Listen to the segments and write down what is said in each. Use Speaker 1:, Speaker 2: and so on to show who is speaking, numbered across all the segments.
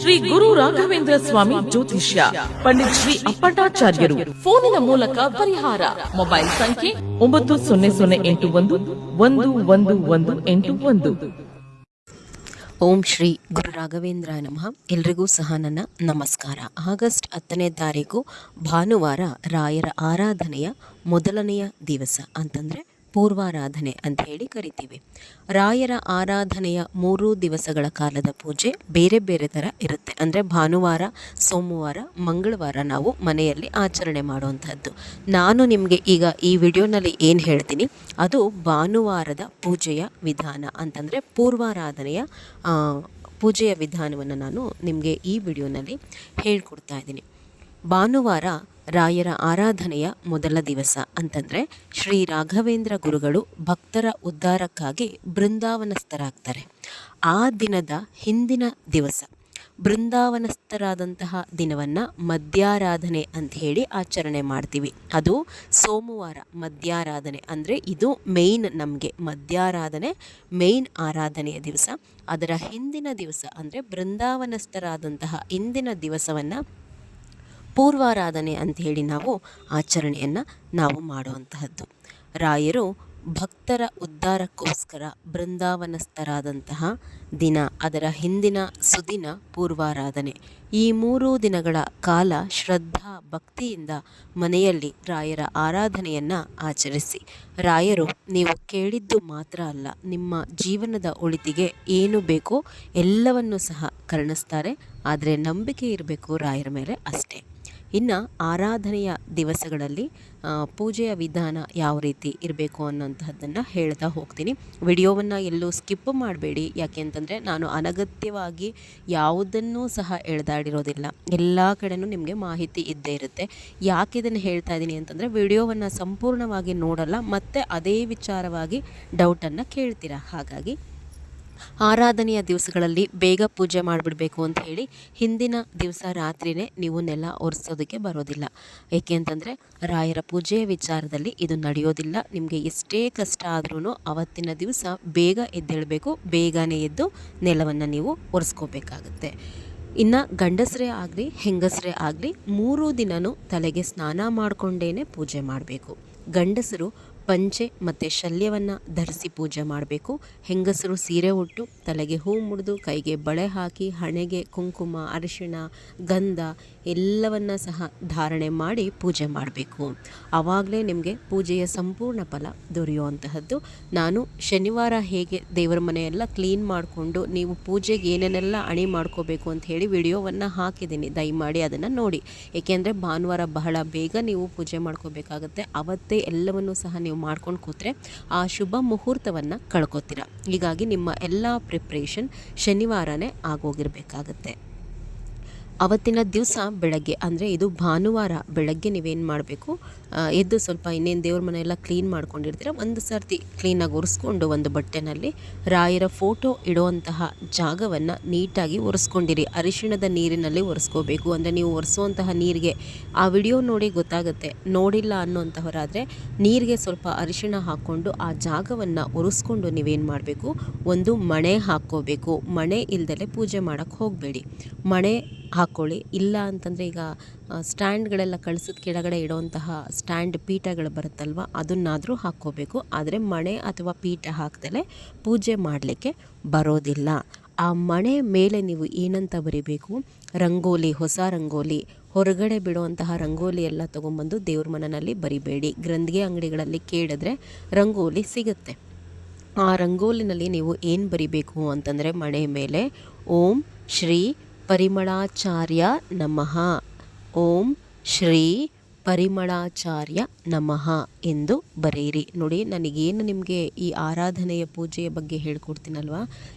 Speaker 1: ಶ್ರೀ ಗುರು ರಾಘವೇಂದ್ರ ಸ್ವಾಮಿ ಜ್ಯೋತಿಷ್ಯ ಪಂಡಿತ್ ಶ್ರೀ ಅಪ್ಪಟಾಚಾರ್ಯರು ಫೋನಿನ ಮೂಲಕ ಪರಿಹಾರ. ಮೊಬೈಲ್ ಸಂಖ್ಯೆ ಒಂಬತ್ತು ಸೊನ್ನೆ ಸೊನ್ನೆ ಎಂಟು ಒಂದು ಒಂದು ಒಂದು ಒಂದು ಎಂಟು ಒಂದು.
Speaker 2: ಓಂ ಶ್ರೀ ಗುರು ರಾಘವೇಂದ್ರ ನಮಃ. ಎಲ್ರಿಗೂ ಸಹ ನನ್ನ ನಮಸ್ಕಾರ. ಆಗಸ್ಟ್ ಹತ್ತನೇ ತಾರೀಕು ಭಾನುವಾರ ರಾಯರ ಆರಾಧನೆಯ ಮೊದಲನೆಯ ದಿವಸ ಅಂತಂದರೆ ಪೂರ್ವಾರಾಧನೆ ಅಂತ ಹೇಳಿ ಕರಿತೀವಿ. ರಾಯರ ಆರಾಧನೆಯ ಮೂರು ದಿವಸಗಳ ಕಾಲದ ಪೂಜೆ ಬೇರೆ ಬೇರೆ ಥರ ಇರುತ್ತೆ. ಅಂದರೆ ಭಾನುವಾರ, ಸೋಮವಾರ, ಮಂಗಳವಾರ ನಾವು ಮನೆಯಲ್ಲಿ ಆಚರಣೆ ಮಾಡುವಂಥದ್ದು ನಾನು ನಿಮಗೆ ಈಗ ಈ ವಿಡಿಯೋನಲ್ಲಿ ಏನು ಹೇಳ್ತೀನಿ, ಅದು ಭಾನುವಾರದ ಪೂಜೆಯ ವಿಧಾನ ಅಂತಂದರೆ ಪೂರ್ವಾರಾಧನೆಯ ಪೂಜೆಯ ವಿಧಾನವನ್ನು ನಾನು ನಿಮಗೆ ಈ ವಿಡಿಯೋನಲ್ಲಿ ಹೇಳ್ಕೊಡ್ತಾ ಇದ್ದೀನಿ. ಭಾನುವಾರ ರಾಯರ ಆರಾಧನೆಯ ಮೊದಲ ದಿವಸ ಅಂತಂದರೆ ಶ್ರೀ ರಾಘವೇಂದ್ರ ಗುರುಗಳು ಭಕ್ತರ ಉದ್ಧಾರಕ್ಕಾಗಿ ಬೃಂದಾವನಸ್ಥರಾಗ್ತಾರೆ. ಆ ದಿನದ ಹಿಂದಿನ ದಿವಸ, ಬೃಂದಾವನಸ್ಥರಾದಂತಹ ದಿನವನ್ನು ಮಧ್ಯಾರಾಧನೆ ಅಂತ ಹೇಳಿ ಆಚರಣೆ ಮಾಡ್ತೀವಿ. ಅದು ಸೋಮವಾರ ಮದ್ಯಾರಾಧನೆ ಅಂದರೆ ಇದು ಮೇಯ್ನ್ ನಮಗೆ ಮಧ್ಯಾರಾಧನೆ ಮೇಯ್ನ್ ಆರಾಧನೆಯ ದಿವಸ. ಅದರ ಹಿಂದಿನ ದಿವಸ ಅಂದರೆ ಬೃಂದಾವನಸ್ಥರಾದಂತಹ ಇಂದಿನ ದಿವಸವನ್ನು ಪೂರ್ವಾರಾಧನೆ ಅಂತ ಹೇಳಿ ನಾವು ಆಚರಣೆಯನ್ನು ನಾವು ಮಾಡುವಂತಹದ್ದು. ರಾಯರು ಭಕ್ತರ ಉದ್ಧಾರಕ್ಕೋಸ್ಕರ ಬೃಂದಾವನಸ್ಥರಾದಂತಹ ದಿನ, ಅದರ ಹಿಂದಿನ ಸುದಿನ ಪೂರ್ವಾರಾಧನೆ. ಈ ಮೂರು ದಿನಗಳ ಕಾಲ ಶ್ರದ್ಧಾ ಭಕ್ತಿಯಿಂದ ಮನೆಯಲ್ಲಿ ರಾಯರ ಆರಾಧನೆಯನ್ನು ಆಚರಿಸಿ. ರಾಯರು, ನೀವು ಕೇಳಿದ್ದು ಮಾತ್ರ ಅಲ್ಲ, ನಿಮ್ಮ ಜೀವನದ ಒಳಿತಿಗೆ ಏನು ಬೇಕೋ ಎಲ್ಲವನ್ನೂ ಸಹ ಕರುಣಿಸ್ತಾರೆ, ಆದರೆ ನಂಬಿಕೆ ಇರಬೇಕು ರಾಯರ ಮೇಲೆ ಅಷ್ಟೇ. ಇನ್ನು ಆರಾಧನೆಯ ದಿವಸಗಳಲ್ಲಿ ಪೂಜೆಯ ವಿಧಾನ ಯಾವ ರೀತಿ ಇರಬೇಕು ಅನ್ನೋಂತಹದ್ದನ್ನು ಹೇಳ್ತಾ ಹೋಗ್ತೀನಿ. ವಿಡಿಯೋವನ್ನು ಎಲ್ಲೂ ಸ್ಕಿಪ್ ಮಾಡಬೇಡಿ. ಯಾಕೆ ಅಂತಂದರೆ ನಾನು ಅನಗತ್ಯವಾಗಿ ಯಾವುದನ್ನೂ ಸಹ ಎಳ್ದಾಡಿರೋದಿಲ್ಲ. ಎಲ್ಲ ಕಡೆನೂ ನಿಮಗೆ ಮಾಹಿತಿ ಇದ್ದೇ ಇರುತ್ತೆ. ಯಾಕೆ ಇದನ್ನು ಹೇಳ್ತಾ ಇದ್ದೀನಿ ಅಂತಂದರೆ ವಿಡಿಯೋವನ್ನು ಸಂಪೂರ್ಣವಾಗಿ ನೋಡಲ್ಲ, ಮತ್ತು ಅದೇ ವಿಚಾರವಾಗಿ ಡೌಟನ್ನು ಕೇಳ್ತೀರ? ಹಾಗಾಗಿ ಆರಾಧನೆಯ ದಿವಸಗಳಲ್ಲಿ ಬೇಗ ಪೂಜೆ ಮಾಡಿಬಿಡಬೇಕು ಅಂತ ಹೇಳಿ ಹಿಂದಿನ ದಿವಸ ರಾತ್ರಿನೇ ನೀವು ನೆಲ ಒರೆಸೋದಕ್ಕೆ ಬರೋದಿಲ್ಲ. ಏಕೆ ಅಂತಂದರೆ ರಾಯರ ಪೂಜೆಯ ವಿಚಾರದಲ್ಲಿ ಇದು ನಡೆಯೋದಿಲ್ಲ. ನಿಮಗೆ ಎಷ್ಟೇ ಕಷ್ಟ ಆದ್ರೂ ಅವತ್ತಿನ ದಿವಸ ಬೇಗ ಎದ್ದೇಳಬೇಕು, ಬೇಗನೆ ಎದ್ದು ನೆಲವನ್ನು ನೀವು ಒರೆಸ್ಕೋಬೇಕಾಗುತ್ತೆ. ಇನ್ನು ಗಂಡಸರೇ ಆಗಲಿ, ಹೆಂಗಸರೇ ಆಗಲಿ ಮೂರು ದಿನವೂ ತಲೆಗೆ ಸ್ನಾನ ಮಾಡಿಕೊಂಡೇ ಪೂಜೆ ಮಾಡಬೇಕು. ಗಂಡಸರು ಪಂಚೆ ಮತ್ತು ಶಲ್ಯವನ್ನು ಧರಿಸಿ ಪೂಜೆ ಮಾಡಬೇಕು. ಹೆಂಗಸರು ಸೀರೆ ಉಟ್ಟು ತಲೆಗೆ ಹೂ ಮುಡಿದು ಕೈಗೆ ಬಳೆ ಹಾಕಿ ಹಣೆಗೆ ಕುಂಕುಮ, ಅರಿಶಿಣ, ಗಂಧ ಎಲ್ಲವನ್ನ ಸಹ ಧಾರಣೆ ಮಾಡಿ ಪೂಜೆ ಮಾಡಬೇಕು. ಆವಾಗಲೇ ನಿಮಗೆ ಪೂಜೆಯ ಸಂಪೂರ್ಣ ಫಲ ದೊರೆಯುವಂತಹದ್ದು. ನಾನು ಶನಿವಾರ ಹೇಗೆ ದೇವರ ಮನೆಯೆಲ್ಲ ಕ್ಲೀನ್ ಮಾಡಿಕೊಂಡು ನೀವು ಪೂಜೆಗೆ ಏನೇನೆಲ್ಲ ಅಣಿ ಮಾಡ್ಕೋಬೇಕು ಅಂತ ಹೇಳಿ ವಿಡಿಯೋವನ್ನು ಹಾಕಿದ್ದೀನಿ. ದಯಮಾಡಿ ಅದನ್ನು ನೋಡಿ. ಏಕೆಂದರೆ ಭಾನುವಾರ ಬಹಳ ಬೇಗ ನೀವು ಪೂಜೆ ಮಾಡ್ಕೋಬೇಕಾಗತ್ತೆ. ಅವತ್ತೇ ಎಲ್ಲವನ್ನೂ ಸಹ ನೀವು ಮಾಡ್ಕೊಂಡು ಕೂತ್ರೆ ಆ ಶುಭ ಮುಹೂರ್ತವನ್ನು ಕಳ್ಕೊತೀರ. ಹೀಗಾಗಿ ನಿಮ್ಮ ಎಲ್ಲ ಪ್ರಿಪ್ರೇಷನ್ ಶನಿವಾರನೇ ಆಗೋಗಿರಬೇಕಾಗತ್ತೆ. ಅವತ್ತಿನ ದಿವಸ ಬೆಳಗ್ಗೆ, ಅಂದರೆ ಇದು ಭಾನುವಾರ ಬೆಳಗ್ಗೆ ನೀವೇನು ಮಾಡಬೇಕು ಎದ್ದು ಸ್ವಲ್ಪ ಇನ್ನೇನು ದೇವ್ರ ಮನೆಯೆಲ್ಲ ಕ್ಲೀನ್ ಮಾಡ್ಕೊಂಡಿರ್ತೀರ, ಒಂದು ಸರ್ತಿ ಕ್ಲೀನಾಗಿ ಒರೆಸ್ಕೊಂಡು ಒಂದು ಬಟ್ಟೆನಲ್ಲಿ ರಾಯರ ಫೋಟೋ ಇಡುವಂತಹ ಜಾಗವನ್ನು ನೀಟಾಗಿ ಒರೆಸ್ಕೊಂಡಿರಿ. ಅರಿಶಿಣದ ನೀರಿನಲ್ಲಿ ಒರೆಸ್ಕೋಬೇಕು. ಅಂದರೆ ನೀವು ಒರೆಸುವಂತಹ ನೀರಿಗೆ ಆ ವಿಡಿಯೋ ನೋಡಿ ಗೊತ್ತಾಗುತ್ತೆ. ನೋಡಿಲ್ಲ ಅನ್ನೋಂಥವರಾದರೆ ನೀರಿಗೆ ಸ್ವಲ್ಪ ಅರಿಶಿಣ ಹಾಕ್ಕೊಂಡು ಆ ಜಾಗವನ್ನು ಒರೆಸ್ಕೊಂಡು ನೀವೇನು ಮಾಡಬೇಕು, ಒಂದು ಮಣೆ ಹಾಕ್ಕೋಬೇಕು. ಮಣೆ ಇಲ್ದಲೆ ಪೂಜೆ ಮಾಡೋಕ್ಕೆ ಹೋಗಬೇಡಿ. ಮಣೆ ಹಾಕ್ಕೊಳ್ಳಿ ಇಲ್ಲ ಅಂತಂದರೆ ಈಗ ಸ್ಟ್ಯಾಂಡ್ಗಳೆಲ್ಲ ಕಳಿಸಿದ ಕೆಳಗಡೆ ಇಡುವಂತಹ ಸ್ಟ್ಯಾಂಡ್ ಪೀಠಗಳು ಬರುತ್ತಲ್ವ, ಅದನ್ನಾದರೂ ಹಾಕ್ಕೋಬೇಕು. ಆದರೆ ಮಣೆ ಅಥವಾ ಪೀಠ ಹಾಕ್ದಲೆ ಪೂಜೆ ಮಾಡಲಿಕ್ಕೆ ಬರೋದಿಲ್ಲ. ಆ ಮಣೆ ಮೇಲೆ ನೀವು ಏನಂತ ಬರಿಬೇಕು? ರಂಗೋಲಿ, ಹೊಸ ರಂಗೋಲಿ, ಹೊರಗಡೆ ಬಿಡುವಂತಹ ರಂಗೋಲಿ ಎಲ್ಲ ತೊಗೊಂಬಂದು ದೇವ್ರ ಮನನಲ್ಲಿ ಬರಿಬೇಡಿ. ಗ್ರಂಥಿಗೆ ಅಂಗಡಿಗಳಲ್ಲಿ ಕೇಳಿದ್ರೆ ರಂಗೋಲಿ ಸಿಗುತ್ತೆ. ಆ ರಂಗೋಲಿನಲ್ಲಿ ನೀವು ಏನು ಬರಿಬೇಕು ಅಂತಂದರೆ ಮಣೆ ಮೇಲೆ ಓಂ ಶ್ರೀ ಪರಿಮಳಾಚಾರ್ಯ ನಮಃ. ಓಂ ಶ್ರೀ ಪರಿಮಳಾಚಾರ್ಯ ನಮಃ ಎಂದು ಬರೆಯಿರಿ. ನೋಡಿ, ನನಗೇನು ನಿಮಗೆ ಈ ಆರಾಧನೆಯ ಪೂಜೆಯ ಬಗ್ಗೆ ಹೇಳ್ಕೊಡ್ತೀನಲ್ವ?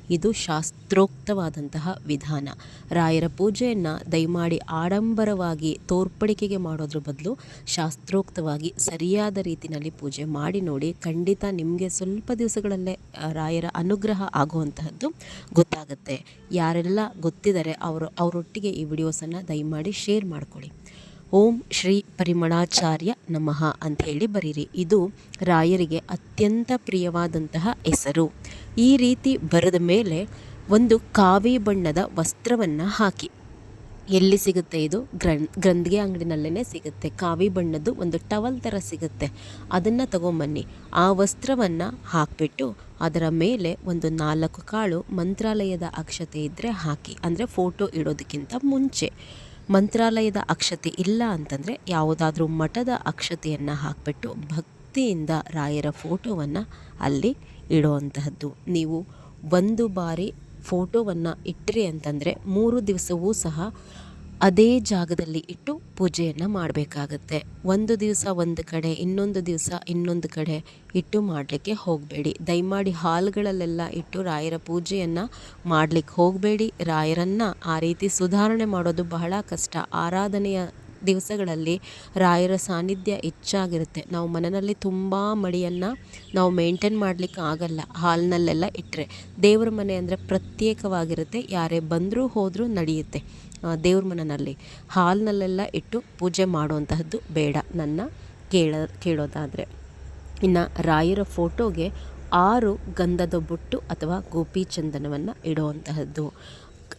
Speaker 2: ಇದು ಶಾಸ್ತ್ರೋಕ್ತವಾದಂತಹ ವಿಧಾನ. ರಾಯರ ಪೂಜೆಯನ್ನು ದಯಮಾಡಿ ಆಡಂಬರವಾಗಿ ತೋರ್ಪಡಿಕೆಗೆ ಮಾಡೋದ್ರ ಬದಲು ಶಾಸ್ತ್ರೋಕ್ತವಾಗಿ ಸರಿಯಾದ ರೀತಿಯಲ್ಲಿ ಪೂಜೆ ಮಾಡಿ ನೋಡಿ, ಖಂಡಿತ ನಿಮಗೆ ಸ್ವಲ್ಪ ದಿವಸಗಳಲ್ಲೇ ರಾಯರ ಅನುಗ್ರಹ ಆಗುವಂತಹದ್ದು ಗೊತ್ತಾಗುತ್ತೆ. ಯಾರೆಲ್ಲ ಗೊತ್ತಿದ್ದಾರೆ, ಅವರು, ಅವರೊಟ್ಟಿಗೆ ಈ ವಿಡಿಯೋಸನ್ನು ದಯಮಾಡಿ ಶೇರ್ ಮಾಡ್ಕೊಳ್ಳಿ. ಓಂ ಶ್ರೀ ಪರಿಮಳಾಚಾರ್ಯ ನಮಃ ಅಂತ ಹೇಳಿ ಬರೀರಿ. ಇದು ರಾಯರಿಗೆ ಅತ್ಯಂತ ಪ್ರಿಯವಾದಂತಹ ಹೆಸರು. ಈ ರೀತಿ ಬರೆದ ಮೇಲೆ ಒಂದು ಕಾವಿ ಬಣ್ಣದ ವಸ್ತ್ರವನ್ನು ಹಾಕಿ. ಎಲ್ಲಿ ಸಿಗುತ್ತೆ ಇದು? ಗ್ರಂ, ಗ್ರಂಥಿಗೆ ಅಂಗಡಿನಲ್ಲೇ ಸಿಗುತ್ತೆ. ಕಾವಿ ಬಣ್ಣದ್ದು ಒಂದು ಟವಲ್ ಥರ ಸಿಗುತ್ತೆ. ಅದನ್ನು ತಗೊಂಬನ್ನಿ. ಆ ವಸ್ತ್ರವನ್ನು ಹಾಕಿಬಿಟ್ಟು ಅದರ ಮೇಲೆ ಒಂದು ನಾಲ್ಕು ಕಾಳು ಮಂತ್ರಾಲಯದ ಅಕ್ಷತೆ ಇದ್ದರೆ ಹಾಕಿ. ಅಂದರೆ ಫೋಟೋ ಇಡೋದಕ್ಕಿಂತ ಮುಂಚೆ. ಮಂತ್ರಾಲಯದ ಅಕ್ಷತೆ ಇಲ್ಲ ಅಂತಂದರೆ ಯಾವುದಾದ್ರೂ ಮಠದ ಅಕ್ಷತೆಯನ್ನು ಹಾಕಿಬಿಟ್ಟು ಭಕ್ತಿಯಿಂದ ರಾಯರ ಫೋಟೋವನ್ನು ಅಲ್ಲಿ ಇಡುವಂತಹದ್ದು. ನೀವು ಒಂದು ಬಾರಿ ಫೋಟೋವನ್ನು ಇಟ್ಟಿರಿ ಅಂತಂದರೆ ಮೂರು ದಿವಸವೂ ಸಹ ಅದೇ ಜಾಗದಲ್ಲಿ ಇಟ್ಟು ಪೂಜೆಯನ್ನು ಮಾಡಬೇಕಾಗತ್ತೆ. ಒಂದು ದಿವಸ ಒಂದು ಕಡೆ, ಇನ್ನೊಂದು ದಿವಸ ಇನ್ನೊಂದು ಕಡೆ ಇಟ್ಟು ಮಾಡಲಿಕ್ಕೆ ಹೋಗಬೇಡಿ. ದಯಮಾಡಿ ಹಾಲ್ಗಳಲ್ಲೆಲ್ಲ ಇಟ್ಟು ರಾಯರ ಪೂಜೆಯನ್ನು ಮಾಡಲಿಕ್ಕೆ ಹೋಗಬೇಡಿ. ರಾಯರನ್ನು ಆ ರೀತಿ ಸುಧಾರಣೆ ಮಾಡೋದು ಬಹಳ ಕಷ್ಟ. ಆರಾಧನೆಯ ದಿವಸಗಳಲ್ಲಿ ರಾಯರ ಸಾನ್ನಿಧ್ಯ ಹೆಚ್ಚಾಗಿರುತ್ತೆ. ನಾವು ಮನೆಯಲ್ಲಿ ತುಂಬ ಮಡಿಯನ್ನು ನಾವು ಮೇಂಟೈನ್ ಮಾಡಲಿಕ್ಕೆ ಆಗಲ್ಲ. ಹಾಲ್ನಲ್ಲೆಲ್ಲ ಇಟ್ಟರೆ ದೇವ್ರ ಮನೆ ಅಂದರೆ ಪ್ರತ್ಯೇಕವಾಗಿರುತ್ತೆ. ಯಾರೇ ಬಂದರೂ ಹೋದರೂ ನಡೆಯುತ್ತೆ. ದೇವ್ರ ಮನೆಯಲ್ಲಿ ಹಾಲ್ನಲ್ಲೆಲ್ಲ ಇಟ್ಟು ಪೂಜೆ ಮಾಡುವಂತಹದ್ದು ಬೇಡ. ನನ್ನ ಕೇಳ, ಕೇಳೋದಾದರೆ ಇನ್ನು ರಾಯರ ಫೋಟೋಗೆ ಆರು ಗಂಧದ ಬುಟ್ಟು ಅಥವಾ ಗೋಪಿ ಚಂದನವನ್ನು ಇಡುವಂತಹದ್ದು.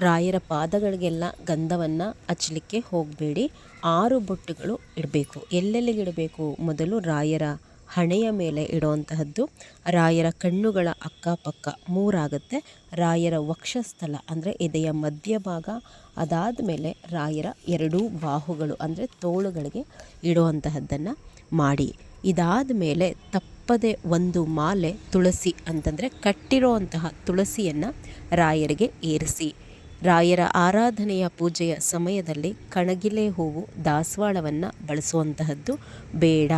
Speaker 2: ರಾಯರ ಪಾದಗಳಿಗೆಲ್ಲ ಗಂಧವನ್ನು ಹಚ್ಚಲಿಕ್ಕೆ ಹೋಗಬೇಡಿ. ಆರು ಬೊಟ್ಟುಗಳು ಇಡಬೇಕು. ಎಲ್ಲೆಲ್ಲಿಗೆ ಇಡಬೇಕು? ಮೊದಲು ರಾಯರ ಹಣೆಯ ಮೇಲೆ ಇಡುವಂತಹದ್ದು. ರಾಯರ ಕಣ್ಣುಗಳ ಅಕ್ಕಪಕ್ಕ ಮೂರಾಗುತ್ತೆ. ರಾಯರ ವಕ್ಷಸ್ಥಲ ಅಂದರೆ ಎದೆಯ ಮಧ್ಯಭಾಗ ಅದಾದ ಮೇಲೆ ರಾಯರ ಎರಡೂ ಬಾಹುಗಳು ಅಂದರೆ ತೋಳುಗಳಿಗೆ ಇಡುವಂತಹದ್ದನ್ನು ಮಾಡಿ. ಇದಾದ ಮೇಲೆ ತಪ್ಪದೆ ಒಂದು ಮಾಲೆ ತುಳಸಿ ಅಂತಂದರೆ ಕಟ್ಟಿರುವಂತಹ ತುಳಸಿಯನ್ನು ರಾಯರಿಗೆ ಏರಿಸಿ. ರಾಯರ ಆರಾಧನೆಯ ಪೂಜೆಯ ಸಮಯದಲ್ಲಿ ಕಣಗಿಲೆ ಹೂವು ದಾಸವಾಳವನ್ನು ಬಳಸುವಂತಹದ್ದು ಬೇಡ.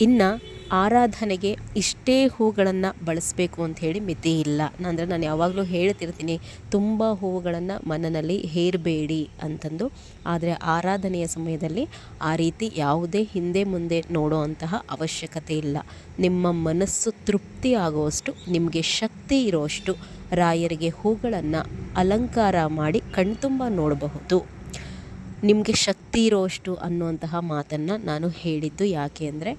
Speaker 2: ಇನ್ನು ಆರಾಧನೆಗೆ ಇಷ್ಟೇ ಹೂಗಳನ್ನು ಬಳಸಬೇಕು ಅಂತ ಹೇಳಿ ಮಿತಿ ಇಲ್ಲ. ಅಂದರೆ ನಾನು ಯಾವಾಗಲೂ ಹೇಳ್ತಿರ್ತೀನಿ, ತುಂಬ ಹೂವುಗಳನ್ನು ಮನನಲ್ಲಿ ಹೇರಬೇಡಿ ಅಂತಂದು. ಆದರೆ ಆರಾಧನೆಯ ಸಮಯದಲ್ಲಿ ಆ ರೀತಿ ಯಾವುದೇ ಹಿಂದೆ ಮುಂದೆ ನೋಡುವಂತಹ ಅವಶ್ಯಕತೆ ಇಲ್ಲ. ನಿಮ್ಮ ಮನಸ್ಸು ತೃಪ್ತಿ ಆಗುವಷ್ಟು, ನಿಮಗೆ ಶಕ್ತಿ ಇರೋಷ್ಟು ರಾಯರಿಗೆ ಹೂಗಳನ್ನು ಅಲಂಕಾರ ಮಾಡಿ ಕಣ್ತುಂಬ ನೋಡಬಹುದು. ನಿಮಗೆ ಶಕ್ತಿ ಇರೋಷ್ಟು ಅನ್ನುವಂತಹ ಮಾತನ್ನು ನಾನು ಹೇಳಿದ್ದು ಯಾಕೆ ಅಂದರೆ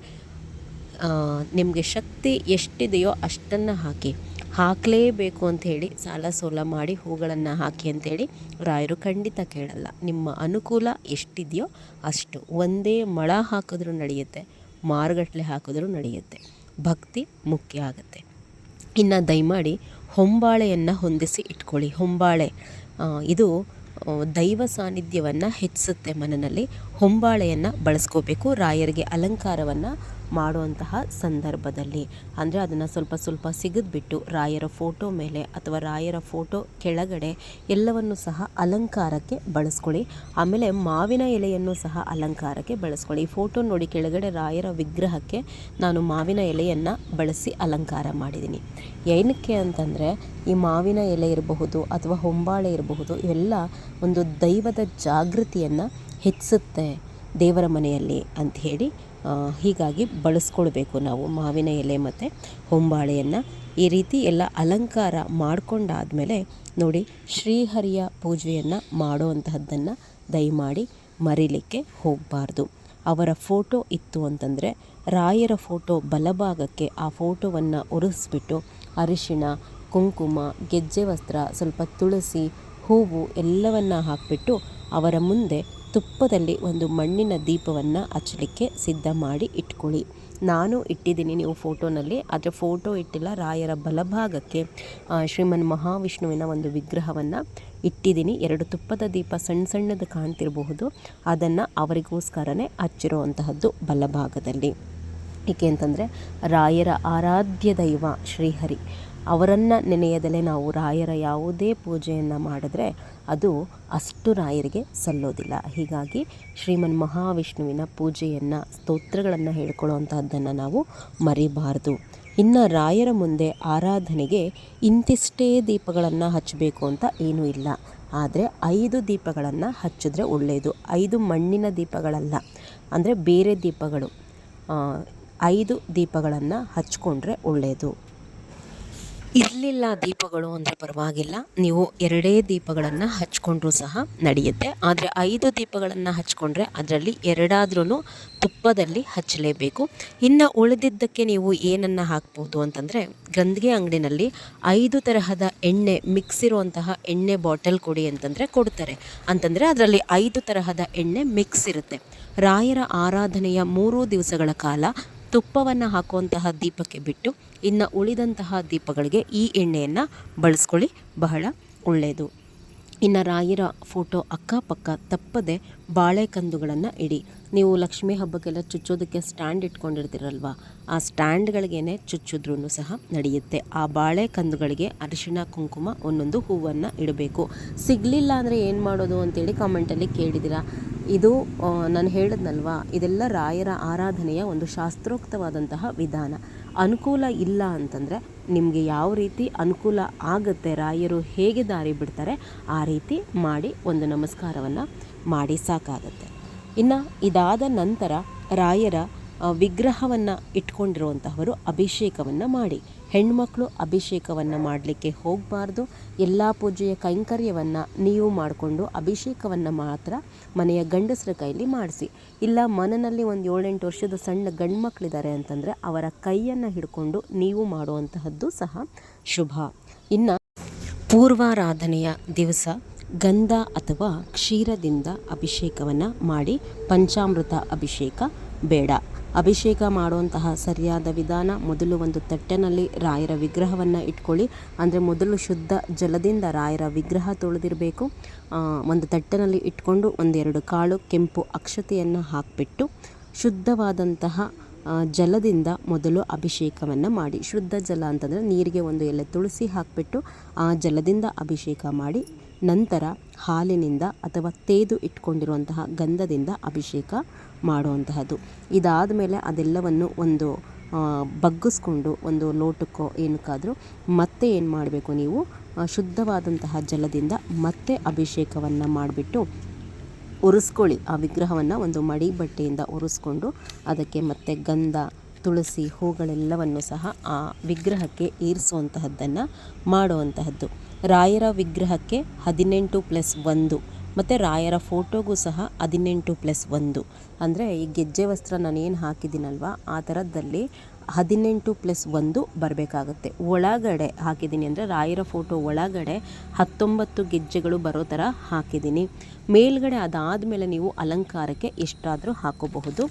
Speaker 2: ನಿಮಗೆ ಶಕ್ತಿ ಎಷ್ಟಿದೆಯೋ ಅಷ್ಟನ್ನು ಹಾಕಿ. ಹಾಕಲೇಬೇಕು ಅಂತ ಹೇಳಿ ಸಾಲ ಸೋಲ ಮಾಡಿ ಹೂಗಳನ್ನು ಹಾಕಿ ಅಂಥೇಳಿ ರಾಯರು ಖಂಡಿತ ಕೇಳಲ್ಲ. ನಿಮ್ಮ ಅನುಕೂಲ ಎಷ್ಟಿದೆಯೋ ಅಷ್ಟು. ಒಂದೇ ಮಳ ಹಾಕಿದ್ರೂ ನಡೆಯುತ್ತೆ, ಮಾರುಗಟ್ಟಲೆ ಹಾಕಿದ್ರೂ ನಡೆಯುತ್ತೆ. ಭಕ್ತಿ ಮುಖ್ಯ ಆಗುತ್ತೆ. ಇನ್ನು ದಯಮಾಡಿ ಹೊಂಬಾಳೆಯನ್ನು ಹೊಂದಿಸಿ ಇಟ್ಕೊಳ್ಳಿ. ಹೊಂಬಾಳೆ ಇದು ದೈವ ಸಾನ್ನಿಧ್ಯವನ್ನು ಹೆಚ್ಚಿಸುತ್ತೆ ಮನನಲ್ಲಿ. ಹೊಂಬಾಳೆಯನ್ನು ಬಳಸ್ಕೋಬೇಕು. ರಾಯರಿಗೆ ಅಲಂಕಾರವನ್ನು ಮಾಡುವಂತಹ ಸಂದರ್ಭದಲ್ಲಿ. ಅಂದರೆ ಅದನ್ನು ಸ್ವಲ್ಪ ಸ್ವಲ್ಪ ಸಿಗದ್ಬಿಟ್ಟು ರಾಯರ ಫೋಟೋ ಮೇಲೆ ಅಥವಾ ರಾಯರ ಫೋಟೋ ಕೆಳಗಡೆ ಎಲ್ಲವನ್ನು ಸಹ ಅಲಂಕಾರಕ್ಕೆ ಬಳಸ್ಕೊಳ್ಳಿ. ಆಮೇಲೆ ಮಾವಿನ ಎಲೆಯನ್ನು ಸಹ ಅಲಂಕಾರಕ್ಕೆ ಬಳಸ್ಕೊಳ್ಳಿ. ಈ ಫೋಟೋ ನೋಡಿ ಕೆಳಗಡೆ ರಾಯರ ವಿಗ್ರಹಕ್ಕೆ ನಾನು ಮಾವಿನ ಎಲೆಯನ್ನು ಬಳಸಿ ಅಲಂಕಾರ ಮಾಡಿದ್ದೀನಿ. ಏನಕ್ಕೆ ಅಂತಂದರೆ ಈ ಮಾವಿನ ಎಲೆ ಇರಬಹುದು ಅಥವಾ ಹೊಂಬಾಳೆ ಇರಬಹುದು, ಇವೆಲ್ಲ ಒಂದು ದೈವದ ಜಾಗೃತಿಯನ್ನು ಹೆಚ್ಚಿಸುತ್ತೆ ದೇವರ ಮನೆಯಲ್ಲಿ ಅಂತ ಹೇಳಿ ಹೀಗಾಗಿ ಬಳಸ್ಕೊಳ್ಬೇಕು ನಾವು ಮಾವಿನ ಎಲೆ ಮತ್ತು ಹೊಂಬಾಳೆಯನ್ನು. ಈ ರೀತಿ ಎಲ್ಲ ಅಲಂಕಾರ ಮಾಡಿಕೊಂಡಾದ್ಮೇಲೆ ನೋಡಿ ಶ್ರೀಹರಿಯ ಪೂಜೆಯನ್ನು ಮಾಡುವಂತಹದ್ದನ್ನು ದಯಮಾಡಿ ಮರಿಲಿಕ್ಕೆ ಹೋಗಬಾರ್ದು. ಅವರ ಫೋಟೋ ಇತ್ತು ಅಂತಂದರೆ ರಾಯರ ಫೋಟೋ ಬಲಭಾಗಕ್ಕೆ ಆ ಫೋಟೋವನ್ನು ಒರೆಸ್ಬಿಟ್ಟು ಅರಿಶಿಣ, ಕುಂಕುಮ, ಗೆಜ್ಜೆ ವಸ್ತ್ರ, ಸ್ವಲ್ಪ ತುಳಸಿ, ಹೂವು ಎಲ್ಲವನ್ನು ಹಾಕಿಬಿಟ್ಟು ಅವರ ಮುಂದೆ ತುಪ್ಪದಲ್ಲಿ ಒಂದು ಮಣ್ಣಿನ ದೀಪವನ್ನು ಹಚ್ಚಲಿಕ್ಕೆ ಸಿದ್ಧ ಮಾಡಿ ಇಟ್ಕೊಳ್ಳಿ. ನಾನು ಇಟ್ಟಿದ್ದೀನಿ, ನೀವು ಫೋಟೋನಲ್ಲಿ. ಆದರೆ ಫೋಟೋ ಇಟ್ಟಿಲ್ಲ, ರಾಯರ ಬಲಭಾಗಕ್ಕೆ ಶ್ರೀಮನ್ ಮಹಾವಿಷ್ಣುವಿನ ಒಂದು ವಿಗ್ರಹವನ್ನು ಇಟ್ಟಿದ್ದೀನಿ. ಎರಡು ತುಪ್ಪದ ದೀಪ ಸಣ್ಣ ಸಣ್ಣದು ಕಾಣ್ತಿರಬಹುದು. ಅದನ್ನು ಅವರಿಗೋಸ್ಕರನೇ ಹಚ್ಚಿರುವಂತಹದ್ದು ಬಲಭಾಗದಲ್ಲಿ. ಏಕೆ ಅಂತಂದರೆ, ರಾಯರ ಆರಾಧ್ಯ ದೈವ ಶ್ರೀಹರಿ, ಅವರನ್ನು ನೆನೆಯದಲ್ಲೇ ನಾವು ರಾಯರ ಯಾವುದೇ ಪೂಜೆಯನ್ನು ಮಾಡಿದ್ರೆ ಅದು ಅಷ್ಟು ರಾಯರಿಗೆ ಸಲ್ಲೋದಿಲ್ಲ. ಹೀಗಾಗಿ ಶ್ರೀಮನ್ ಮಹಾವಿಷ್ಣುವಿನ ಪೂಜೆಯನ್ನು, ಸ್ತೋತ್ರಗಳನ್ನು ಹೇಳ್ಕೊಳ್ಳುವಂತಹದ್ದನ್ನು ನಾವು ಮರಿಬಾರ್ದು. ಇನ್ನು ರಾಯರ ಮುಂದೆ ಆರಾಧನೆಗೆ ಇಂತಿಷ್ಟೇ ದೀಪಗಳನ್ನು ಹಚ್ಚಬೇಕು ಅಂತ ಏನೂ ಇಲ್ಲ. ಆದರೆ ಐದು ದೀಪಗಳನ್ನು ಹಚ್ಚಿದ್ರೆ ಒಳ್ಳೆಯದು ಐದು ಮಣ್ಣಿನ ದೀಪಗಳಲ್ಲ, ಅಂದರೆ ಬೇರೆ ದೀಪಗಳು ಐದು ದೀಪಗಳನ್ನು ಹಚ್ಕೊಂಡ್ರೆ ಒಳ್ಳೆಯದು ಇರಲಿಲ್ಲ ದೀಪಗಳು ಅಂದರೆ ಪರವಾಗಿಲ್ಲ. ನೀವು ಎರಡೇ ದೀಪಗಳನ್ನು ಹಚ್ಕೊಂಡ್ರೂ ಸಹ ನಡೆಯುತ್ತೆ. ಆದರೆ ಐದು ದೀಪಗಳನ್ನು ಹಚ್ಕೊಂಡ್ರೆ ಅದರಲ್ಲಿ ಎರಡಾದ್ರೂ ತುಪ್ಪದಲ್ಲಿ ಹಚ್ಚಲೇಬೇಕು. ಇನ್ನು ಉಳಿದಿದ್ದಕ್ಕೆ ನೀವು ಏನನ್ನು ಹಾಕ್ಬೋದು ಅಂತಂದರೆ ಗಂದಿಗೆ ಅಂಗಡಿನಲ್ಲಿ ಐದು ತರಹದ ಎಣ್ಣೆ ಮಿಕ್ಸ್ ಇರುವಂತಹ ಎಣ್ಣೆ ಬಾಟಲ್ ಕೊಡಿ ಅಂತಂದರೆ ಕೊಡ್ತಾರೆ. ಅಂತಂದರೆ ಅದರಲ್ಲಿ ಐದು ತರಹದ ಎಣ್ಣೆ ಮಿಕ್ಸ್ ಇರುತ್ತೆ. ರಾಯರ ಆರಾಧನೆಯ ಮೂರು ದಿವಸಗಳ ಕಾಲ ತುಪ್ಪವನ್ನು ಹಾಕುವಂತಹ ದೀಪಕ್ಕೆ ಬಿಟ್ಟು ಇನ್ನು ಉಳಿದಂತಹ ದೀಪಗಳಿಗೆ ಈ ಎಣ್ಣೆಯನ್ನು ಬಳಸ್ಕೊಳ್ಳಿ. ಬಹಳ ಒಳ್ಳೆಯದು ಇನ್ನು ರಾಯರ ಫೋಟೋ ಅಕ್ಕಪಕ್ಕ ತಪ್ಪದೆ ಬಾಳೆಕಂದುಗಳನ್ನು ಇಡಿ. ನೀವು ಲಕ್ಷ್ಮೀ ಹಬ್ಬಕ್ಕೆಲ್ಲ ಚುಚ್ಚೋದಕ್ಕೆ ಸ್ಟ್ಯಾಂಡ್ ಇಟ್ಕೊಂಡಿರ್ತೀರಲ್ವ? ಆ ಸ್ಟ್ಯಾಂಡ್ಗಳಿಗೇನೆ ಚುಚ್ಚಿದ್ರೂ ಸಹ ನಡೆಯುತ್ತೆ. ಆ ಬಾಳೆಕಂದುಗಳಿಗೆ ಅರಿಶಿಣ, ಕುಂಕುಮ ಒಂದೊಂದು ಹೂವನ್ನು ಇಡಬೇಕು. ಸಿಗಲಿಲ್ಲ ಅಂದರೆ ಏನು ಮಾಡೋದು ಅಂತೇಳಿ ಕಾಮೆಂಟಲ್ಲಿ ಕೇಳಿದ್ದೀರಾ ಇದು ನಾನು ಹೇಳಿದ್ನಲ್ವಾ? ಇದೆಲ್ಲ ರಾಯರ ಆರಾಧನೆಯ ಒಂದು ಶಾಸ್ತ್ರೋಕ್ತವಾದಂತಹ ವಿಧಾನ. ಅನುಕೂಲ ಇಲ್ಲ ಅಂತಂದರೆ ನಿಮಗೆ ಯಾವ ರೀತಿ ಅನುಕೂಲ ಆಗುತ್ತೆ, ರಾಯರು ಹೇಗೆ ದಾರಿ ಬಿಡ್ತಾರೆ, ಆ ರೀತಿ ಮಾಡಿ ಒಂದು ನಮಸ್ಕಾರವನ್ನು ಮಾಡಿ ಸಾಕಾಗತ್ತೆ. ಇನ್ನು ಇದಾದ ನಂತರ ರಾಯರ ವಿಗ್ರಹವನ್ನು ಇಟ್ಕೊಂಡಿರುವಂತಹವರು ಅಭಿಷೇಕವನ್ನು ಮಾಡಿ. ಹೆಣ್ಮಕ್ಳು ಅಭಿಷೇಕವನ್ನು ಮಾಡಲಿಕ್ಕೆ ಹೋಗಬಾರ್ದು. ಎಲ್ಲ ಪೂಜೆಯ ಕೈಂಕರ್ಯವನ್ನು ನೀವು ಮಾಡಿಕೊಂಡು ಅಭಿಷೇಕವನ್ನು ಮಾತ್ರ ಮನೆಯ ಗಂಡಸರ ಕೈಲಿ ಮಾಡಿಸಿ. ಇಲ್ಲ ಮನೆಯಲ್ಲಿ ಒಂದು ಏಳೆಂಟು ವರ್ಷದ ಸಣ್ಣ ಗಂಡು ಮಕ್ಕಳಿದ್ದಾರೆ ಅಂತಂದರೆ ಅವರ ಕೈಯನ್ನು ಹಿಡ್ಕೊಂಡು ನೀವು ಮಾಡುವಂತಹದ್ದು ಸಹ ಶುಭ. ಇನ್ನು ಪೂರ್ವಾರಾಧನೆಯ ದಿವಸ ಗಂಧ ಅಥವಾ ಕ್ಷೀರದಿಂದ ಅಭಿಷೇಕವನ್ನು ಮಾಡಿ, ಪಂಚಾಮೃತ ಅಭಿಷೇಕ ಬೇಡ. ಅಭಿಷೇಕ ಮಾಡುವಂತಹ ಸರಿಯಾದ ವಿಧಾನ ಮೊದಲು ಒಂದು ತಟ್ಟೆನಲ್ಲಿ ರಾಯರ ವಿಗ್ರಹವನ್ನು ಇಟ್ಕೊಳ್ಳಿ. ಅಂದರೆ ಮೊದಲು ಶುದ್ಧ ಜಲದಿಂದ ರಾಯರ ವಿಗ್ರಹ ತೊಳೆದಿರಬೇಕು. ಒಂದು ತಟ್ಟೆನಲ್ಲಿ ಇಟ್ಕೊಂಡು ಒಂದೆರಡು ಕಾಳು ಕೆಂಪು ಅಕ್ಷತೆಯನ್ನು ಹಾಕಿಬಿಟ್ಟು ಶುದ್ಧವಾದಂತಹ ಜಲದಿಂದ ಮೊದಲು ಅಭಿಷೇಕವನ್ನು ಮಾಡಿ. ಶುದ್ಧ ಜಲ ಅಂತಂದರೆ ನೀರಿಗೆ ಒಂದು ಎಲೆ ತುಳಸಿ ಹಾಕಿಬಿಟ್ಟು ಆ ಜಲದಿಂದ ಅಭಿಷೇಕ ಮಾಡಿ, ನಂತರ ಹಾಲಿನಿಂದ ಅಥವಾ ತೇದು ಇಟ್ಕೊಂಡಿರುವಂತಹ ಗಂಧದಿಂದ ಅಭಿಷೇಕ ಮಾಡುವಂತಹದ್ದು. ಇದಾದ ಮೇಲೆ ಅದೆಲ್ಲವನ್ನು ಒಂದು ಬಗ್ಗಿಸ್ಕೊಂಡು ಒಂದು ಲೋಟಕ್ಕೋ ಏನಕ್ಕಾದರೂ ಮತ್ತೆ ಏನು ಮಾಡಬೇಕು ನೀವು? ಶುದ್ಧವಾದಂತಹ ಜಲದಿಂದ ಮತ್ತೆ ಅಭಿಷೇಕವನ್ನು ಮಾಡಿಬಿಟ್ಟು ಉರಿಸ್ಕೊಳ್ಳಿ. ಆ ವಿಗ್ರಹವನ್ನು ಒಂದು ಮಡಿ ಬಟ್ಟೆಯಿಂದ ಉರಿಸ್ಕೊಂಡು ಅದಕ್ಕೆ ಮತ್ತೆ ಗಂಧ, ತುಳಸಿ ಹೂಗಳೆಲ್ಲವನ್ನು ಸಹ ಆ ವಿಗ್ರಹಕ್ಕೆ ಏರಿಸುವಂತಹದ್ದನ್ನು ಮಾಡುವಂತಹದ್ದು. ರಾಯರ ವಿಗ್ರಹಕ್ಕೆ ಹದಿನೆಂಟು ಪ್ಲಸ್ ಒಂದು ಮತ್ತು ರಾಯರ ಫೋಟೋಗೂ ಸಹ ಹದಿನೆಂಟು ಪ್ಲಸ್ ಒಂದು. ಅಂದರೆ ಈ ಗೆಜ್ಜೆ ವಸ್ತ್ರ ನಾನು ಏನು ಹಾಕಿದ್ದೀನಲ್ವ, ಆ ಥರದ್ದಲ್ಲಿ ಹದಿನೆಂಟು ಪ್ಲಸ್ ಒಂದು ಬರಬೇಕಾಗತ್ತೆ. ಒಳಗಡೆ ಹಾಕಿದ್ದೀನಿ ಅಂದರೆ ರಾಯರ ಫೋಟೋ ಒಳಗಡೆ ಹತ್ತೊಂಬತ್ತು ಗೆಜ್ಜೆಗಳು ಬರೋ ಥರ ಹಾಕಿದ್ದೀನಿ. ಮೇಲ್ಗಡೆ ಅದಾದಮೇಲೆ ನೀವು ಅಲಂಕಾರಕ್ಕೆ ಎಷ್ಟಾದರೂ ಹಾಕೋಬಹುದು.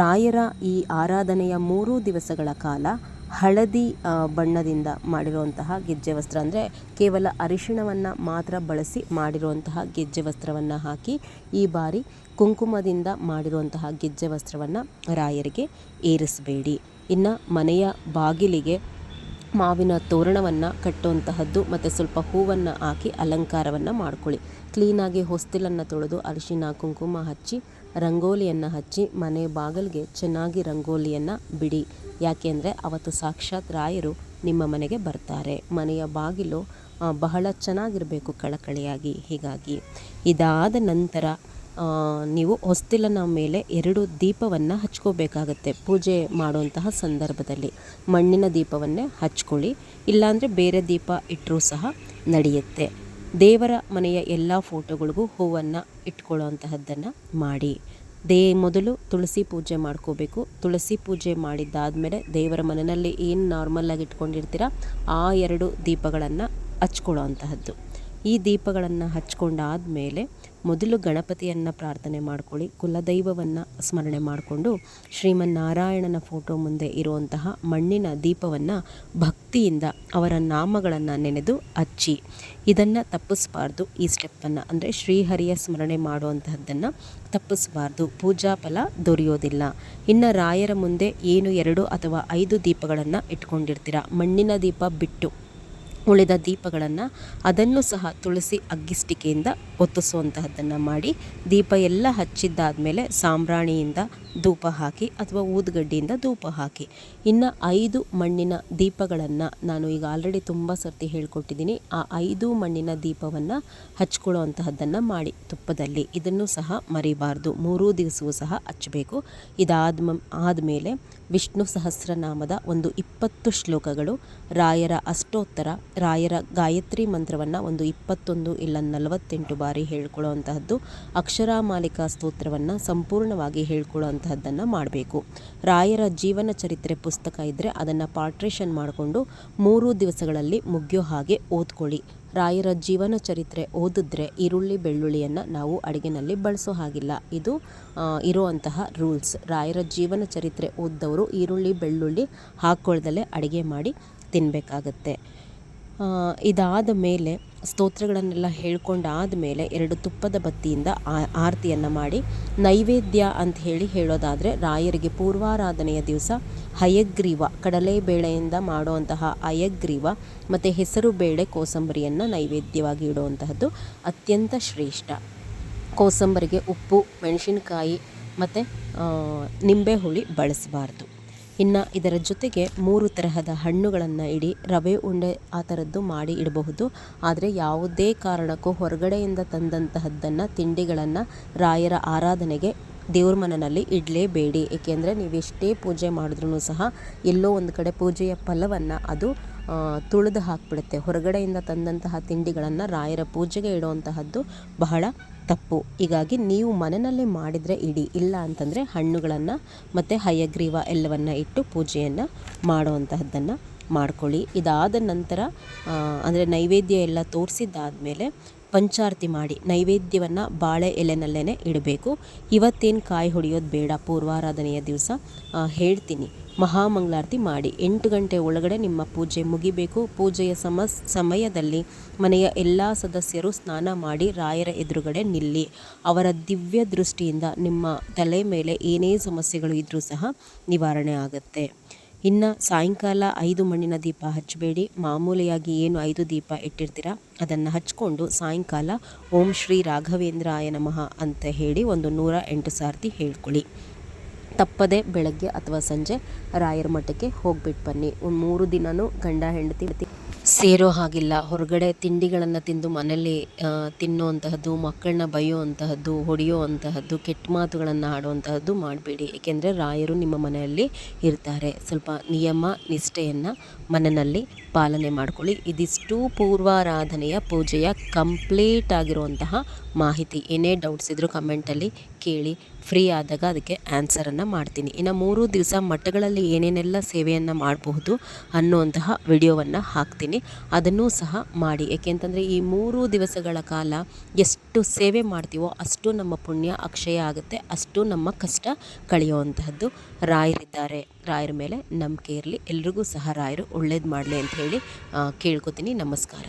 Speaker 2: ರಾಯರ ಈ ಆರಾಧನೆಯ ಮೂರು ದಿವಸಗಳ ಕಾಲ ಹಳದಿ ಬಣ್ಣದಿಂದ ಮಾಡಿರುವಂತಹ ಗೆಜ್ಜೆ ವಸ್ತ್ರ ಅಂದರೆ ಕೇವಲ ಅರಿಶಿಣವನ್ನು ಮಾತ್ರ ಬಳಸಿ ಮಾಡಿರುವಂತಹ ಗೆಜ್ಜೆ ವಸ್ತ್ರವನ್ನು ಹಾಕಿ ಈ ಬಾರಿ ಕುಂಕುಮದಿಂದ ಮಾಡಿರುವಂತಹ ಗೆಜ್ಜೆ ವಸ್ತ್ರವನ್ನು ರಾಯರಿಗೆ ಏರಿಸಬೇಡಿ. ಇನ್ನು ಮನೆಯ ಬಾಗಿಲಿಗೆ ಮಾವಿನ ತೋರಣವನ್ನು ಕಟ್ಟುವಂತಹದ್ದು ಮತ್ತು ಸ್ವಲ್ಪ ಹೂವನ್ನು ಹಾಕಿ ಅಲಂಕಾರವನ್ನು ಮಾಡ್ಕೊಳ್ಳಿ. ಕ್ಲೀನಾಗಿ ಹೊಸ್ತಿಲನ್ನು ತೊಳೆದು ಅರಿಶಿನ ಕುಂಕುಮ ಹಚ್ಚಿ, ರಂಗೋಲಿಯನ್ನು ಹಚ್ಚಿ, ಮನೆ ಬಾಗಿಲಿಗೆ ಚೆನ್ನಾಗಿ ರಂಗೋಲಿಯನ್ನು ಬಿಡಿ. ಯಾಕೆಂದರೆ ಅವತ್ತು ಸಾಕ್ಷಾತ್ ರಾಯರು ನಿಮ್ಮ ಮನೆಗೆ ಬರ್ತಾರೆ. ಮನೆಯ ಬಾಗಿಲು ಬಹಳ ಚೆನ್ನಾಗಿರಬೇಕು ಕಳಕಳಿಯಾಗಿ. ಹೀಗಾಗಿ ಇದಾದ ನಂತರ ನೀವು ಹೊಸ್ತಿಲನ ಮೇಲೆ ಎರಡು ದೀಪವನ್ನು ಹಚ್ಕೋಬೇಕಾಗತ್ತೆ. ಪೂಜೆ ಮಾಡುವಂತಹ ಸಂದರ್ಭದಲ್ಲಿ ಮಣ್ಣಿನ ದೀಪವನ್ನೇ ಹಚ್ಕೊಳ್ಳಿ. ಇಲ್ಲಾಂದರೆ ಬೇರೆ ದೀಪ ಇಟ್ಟರೂ ಸಹ ನಡೆಯುತ್ತೆ. ದೇವರ ಮನೆಯ ಎಲ್ಲ ಫೋಟೋಗಳಿಗೂ ಹೂವನ್ನು ಇಟ್ಕೊಳ್ಳೋವಂತಹದ್ದನ್ನು ಮಾಡಿ. ದೇ, ಮೊದಲು ತುಳಸಿ ಪೂಜೆ ಮಾಡ್ಕೋಬೇಕು. ತುಳಸಿ ಪೂಜೆ ಮಾಡಿದ್ದಾದಮೇಲೆ ದೇವರ ಮನೆಯಲ್ಲಿ ಏನು ನಾರ್ಮಲ್ಲಾಗಿ ಇಟ್ಕೊಂಡಿರ್ತೀರ, ಆ ಎರಡು ದೀಪಗಳನ್ನು ಹಚ್ಕೊಳ್ಳೋ ಅಂತಹದ್ದು ಈ ದೀಪಗಳನ್ನು ಹಚ್ಕೊಂಡಾದಮೇಲೆ ಮೊದಲು ಗಣಪತಿಯನ್ನು ಪ್ರಾರ್ಥನೆ ಮಾಡ್ಕೊಳ್ಳಿ, ಕುಲದೈವವನ್ನು ಸ್ಮರಣೆ ಮಾಡಿಕೊಂಡು ಶ್ರೀಮನ್ನಾರಾಯಣನ ಫೋಟೋ ಮುಂದೆ ಇರುವಂತಹ ಮಣ್ಣಿನ ದೀಪವನ್ನು ಭಕ್ತಿಯಿಂದ ಅವರ ನಾಮಗಳನ್ನು ನೆನೆದು ಹಚ್ಚಿ. ಇದನ್ನು ತಪ್ಪಿಸಬಾರ್ದು, ಈ ಸ್ಟೆಪ್ಪನ್ನು. ಅಂದರೆ ಶ್ರೀಹರಿಯ ಸ್ಮರಣೆ ಮಾಡುವಂತಹದ್ದನ್ನು ತಪ್ಪಿಸಬಾರ್ದು. ಪೂಜಾ ಫಲ ದೊರೆಯೋದಿಲ್ಲ. ಇನ್ನು ರಾಯರ ಮುಂದೆ ಏನು ಎರಡು ಅಥವಾ ಐದು ದೀಪಗಳನ್ನು ಇಟ್ಕೊಂಡಿರ್ತೀರ? ಮಣ್ಣಿನ ದೀಪ ಬಿಟ್ಟು. ಉಳಿದ ದೀಪಗಳನ್ನು ಅದನ್ನು ಸಹ ತುಳಸಿ ಅಗ್ಗಿಸ್ಟಿಕೆಯಿಂದ ಒತ್ತಿಸುವಂತಹದ್ದನ್ನು ಮಾಡಿ ದೀಪ ಎಲ್ಲ ಹಚ್ಚಿದ್ದಾದಮೇಲೆ ಸಾಂಬ್ರಾಣಿಯಿಂದ ಧೂಪ ಹಾಕಿ ಅಥವಾ ಊದುಗಡ್ಡಿಯಿಂದ ಧೂಪ ಹಾಕಿ. ಇನ್ನು ಐದು ಮಣ್ಣಿನ ದೀಪಗಳನ್ನು ನಾನು ಈಗ ಆಲ್ರೆಡಿ ತುಂಬ ಸರ್ತಿ ಹೇಳ್ಕೊಟ್ಟಿದ್ದೀನಿ. ಆ ಐದು ಮಣ್ಣಿನ ದೀಪವನ್ನು ಹಚ್ಕೊಳ್ಳುವಂತಹದ್ದನ್ನು ಮಾಡಿ ತುಪ್ಪದಲ್ಲಿ. ಇದನ್ನು ಸಹ ಮರಿಬಾರ್ದು. ಮೂರೂ ದಿವಸವೂ ಸಹ ಹಚ್ಚಬೇಕು. ಇದಾದ ಆದಮೇಲೆ ವಿಷ್ಣು ಸಹಸ್ರನಾಮದ ಒಂದು ಇಪ್ಪತ್ತು ಶ್ಲೋಕಗಳು, ರಾಯರ ಅಷ್ಟೋತ್ತರ, ರಾಯರ ಗಾಯತ್ರಿ ಮಂತ್ರವನ್ನು ಒಂದು ಇಪ್ಪತ್ತೊಂದು ಇಲ್ಲ ನಲವತ್ತೆಂಟು ಬಾರಿ ಹೇಳ್ಕೊಳ್ಳುವಂತಹದ್ದು ಅಕ್ಷರಾಮಾಲಿಕಾ ಸ್ತೋತ್ರವನ್ನು ಸಂಪೂರ್ಣವಾಗಿ ಹೇಳ್ಕೊಳ್ಳುವಂತಹದ್ದನ್ನು ಮಾಡಬೇಕು. ರಾಯರ ಜೀವನ ಚರಿತ್ರೆ ಪುಸ್ತಕ ಇದ್ದರೆ ಅದನ್ನು ಪಾರ್ಟ್ರೇಷನ್ ಮಾಡಿಕೊಂಡು ಮೂರು ದಿವಸಗಳಲ್ಲಿ ಮುಗಿಯೋ ಹಾಗೆ ಓದ್ಕೊಳ್ಳಿ. ರಾಯರ ಜೀವನ ಚರಿತ್ರೆ ಓದಿದ್ರೆ ಈರುಳ್ಳಿ ಬೆಳ್ಳುಳ್ಳಿಯನ್ನು ನಾವು ಅಡುಗೆನಲ್ಲಿ ಬಳಸೋ ಹಾಗಿಲ್ಲ. ಇದು ಇರುವಂತಹ ರೂಲ್ಸ್. ರಾಯರ ಜೀವನ ಚರಿತ್ರೆ ಓದಿದವರು ಈರುಳ್ಳಿ ಬೆಳ್ಳುಳ್ಳಿ ಹಾಕ್ಕೊಳ್ದಲೇ ಅಡುಗೆ ಮಾಡಿ ತಿನ್ನಬೇಕಾಗತ್ತೆ ಇದಾದ ಮೇಲೆ, ಸ್ತೋತ್ರಗಳನ್ನೆಲ್ಲ ಹೇಳ್ಕೊಂಡಾದ ಮೇಲೆ ಎರಡು ತುಪ್ಪದ ಬತ್ತಿಯಿಂದ ಆರತಿಯನ್ನು ಮಾಡಿ ನೈವೇದ್ಯ ಅಂತ ಹೇಳಿ ಹೇಳೋದಾದರೆ, ರಾಯರಿಗೆ ಪೂರ್ವಾರಾಧನೆಯ ದಿವಸ ಹಯಗ್ರೀವ ಕಡಲೆಬೇಳೆಯಿಂದ ಮಾಡುವಂತಹ ಹಯಗ್ರೀವ, ಮತ್ತು ಹೆಸರು ಬೇಳೆ ಕೋಸಂಬರಿಯನ್ನು ನೈವೇದ್ಯವಾಗಿ ಇಡುವಂತಹದ್ದು ಅತ್ಯಂತ ಶ್ರೇಷ್ಠ. ಕೋಸಂಬರಿಗೆ ಉಪ್ಪು, ಮೆಣಸಿನಕಾಯಿ, ಮತ್ತು ನಿಂಬೆ ಹುಳಿ ಬಳಸಬಾರ್ದು. ಇನ್ನು ಇದರ ಜೊತೆಗೆ ಮೂರು ತರಹದ ಹಣ್ಣುಗಳನ್ನು ಇಡಿ ರವೆ ಉಂಡೆ ಆ ಥರದ್ದು ಮಾಡಿ ಇಡಬಹುದು. ಆದರೆ ಯಾವುದೇ ಕಾರಣಕ್ಕೂ ಹೊರಗಡೆಯಿಂದ ತಂದಂತಹದ್ದನ್ನು, ತಿಂಡಿಗಳನ್ನು ರಾಯರ ಆರಾಧನೆಗೆ ದೇವ್ರ ಮನೆಯಲ್ಲಿ ಇಡಲೇಬೇಡಿ. ಏಕೆಂದರೆ ನೀವೆಷ್ಟೇ ಪೂಜೆ ಮಾಡಿದ್ರೂ ಸಹ ಎಲ್ಲೋ ಒಂದು ಕಡೆ ಪೂಜೆಯ ಫಲವನ್ನು ಅದು ತುಳಿದು ಹಾಕ್ಬಿಡುತ್ತೆ. ಹೊರಗಡೆಯಿಂದ ತಂದಂತಹ ತಿಂಡಿಗಳನ್ನು ರಾಯರ ಪೂಜೆಗೆ ಇಡುವಂತಹದ್ದು ಬಹಳ ತಪ್ಪು. ಹೀಗಾಗಿ ನೀವು ಮನೆಯಲ್ಲೇ ಮಾಡಿದರೆ ಇಡಿ. ಇಲ್ಲ ಅಂತಂದರೆ ಹಣ್ಣುಗಳನ್ನು ಮತ್ತು ಹಯಗ್ರೀವ ಎಲ್ಲವನ್ನು ಇಟ್ಟು ಪೂಜೆಯನ್ನು ಮಾಡುವಂತಹದ್ದನ್ನು ಮಾಡ್ಕೊಳ್ಳಿ. ಇದಾದ ನಂತರ ಅಂದರೆ ನೈವೇದ್ಯ ಎಲ್ಲ ತೋರಿಸಿದ್ದಾದಮೇಲೆ ಪಂಚಾರತಿ ಮಾಡಿ ನೈವೇದ್ಯವನ್ನು ಬಾಳೆ ಎಲೆನಲ್ಲೇ ಇಡಬೇಕು. ಇವತ್ತೇನು ಕಾಯಿ ಹೊಡೆಯೋದು ಬೇಡ. ಪೂರ್ವಾರಾಧನೆಯ ದಿವಸ ಹೇಳ್ತೀನಿ. ಮಹಾಮಂಗಳಾರತಿ ಮಾಡಿ. ಎಂಟು ಗಂಟೆ ಒಳಗಡೆ ನಿಮ್ಮ ಪೂಜೆ ಮುಗಿಬೇಕು. ಪೂಜೆಯ ಸಮ ಸಮಯದಲ್ಲಿ ಮನೆಯ ಎಲ್ಲ ಸದಸ್ಯರು ಸ್ನಾನ ಮಾಡಿ ರಾಯರ ಎದುರುಗಡೆ ನಿಲ್ಲಿ. ಅವರ ದಿವ್ಯ ದೃಷ್ಟಿಯಿಂದ ನಿಮ್ಮ ತಲೆ ಮೇಲೆ ಏನೇ ಸಮಸ್ಯೆಗಳು ಇದ್ದರೂ ಸಹ ನಿವಾರಣೆ ಆಗುತ್ತೆ. ಇನ್ನು ಸಾಯಂಕಾಲ ಐದು ಮಣ್ಣಿನ ದೀಪ ಹಚ್ಚಬೇಡಿ. ಮಾಮೂಲಿಯಾಗಿ ಏನು ಐದು ದೀಪ ಇಟ್ಟಿರ್ತೀರ? ಅದನ್ನು ಹಚ್ಕೊಂಡು ಸಾಯಂಕಾಲ ಓಂ ಶ್ರೀ ರಾಘವೇಂದ್ರಾಯ ನಮಃ ಅಂತ ಹೇಳಿ ಒಂದು ನೂರ ಎಂಟು ಸಾರ್ತಿ ಹೇಳ್ಕೊಳ್ಳಿ. ತಪ್ಪದೆ ಬೆಳಗ್ಗೆ ಅಥವಾ ಸಂಜೆ ರಾಯರ ಮಠಕ್ಕೆ ಹೋಗ್ಬಿಟ್ಟು ಬನ್ನಿ. ಒಂದು ಮೂರು ದಿನವೂ ಗಂಡ ಹೆಂಡತಿ ಸೇರೋ ಹಾಗಿಲ್ಲ. ಹೊರಗಡೆ ತಿಂಡಿಗಳನ್ನು ತಿಂದು ಮನೆಯಲ್ಲಿ ತಿನ್ನುವಂತಹದ್ದು, ಮಕ್ಕಳನ್ನ ಬೈಯುವಂತಹದ್ದು, ಹೊಡೆಯುವಂತಹದ್ದು, ಕೆಟ್ಟ ಮಾತುಗಳನ್ನು ಆಡುವಂತಹದ್ದು ಮಾಡಬೇಡಿ. ಏಕೆಂದರೆ ರಾಯರು ನಿಮ್ಮ ಮನೆಯಲ್ಲಿ ಇರ್ತಾರೆ. ಸ್ವಲ್ಪ ನಿಯಮ, ನಿಷ್ಠೆಯನ್ನು ಮನೆಯಲ್ಲಿ ಪಾಲನೆ ಮಾಡ್ಕೊಳ್ಳಿ. ಇದಿಷ್ಟು ಪೂರ್ವಾರಾಧನೆಯ ಪೂಜೆಯ ಕಂಪ್ಲೀಟ್ ಆಗಿರುವಂತಹ ಮಾಹಿತಿ. ಏನೇ ಡೌಟ್ಸ್ ಇದ್ದರೂ ಕಮೆಂಟಲ್ಲಿ ಕೇಳಿ. ಫ್ರೀ ಆದಾಗ ಅದಕ್ಕೆ ಆನ್ಸರನ್ನು ಮಾಡ್ತೀನಿ. ಇನ್ನು ಮೂರು ದಿವಸ ಮಠಗಳಲ್ಲಿ ಏನೇನೆಲ್ಲ ಸೇವೆಯನ್ನು ಮಾಡಬಹುದು ಅನ್ನುವಂತಹ ವಿಡಿಯೋವನ್ನು ಹಾಕ್ತೀನಿ. ಅದನ್ನೂ ಸಹ ಮಾಡಿ. ಏಕೆಂತಂದರೆ ಈ ಮೂರು ದಿವಸಗಳ ಕಾಲ ಎಷ್ಟು ಸೇವೆ ಮಾಡ್ತೀವೋ ಅಷ್ಟು ನಮ್ಮ ಪುಣ್ಯ ಅಕ್ಷಯ ಆಗುತ್ತೆ, ಅಷ್ಟು ನಮ್ಮ ಕಷ್ಟ ಕಳೆಯುವಂತಹದ್ದು. ರಾಯರಿದ್ದಾರೆ. ರಾಯರ ಮೇಲೆ ನಂಬಿಕೆ ಇರಲಿ. ಎಲ್ರಿಗೂ ಸಹ ರಾಯರು ಒಳ್ಳೇದು ಮಾಡಲಿ ಅಂತ ಹೇಳಿ ಕೇಳ್ಕೊತೀನಿ. ನಮಸ್ಕಾರ.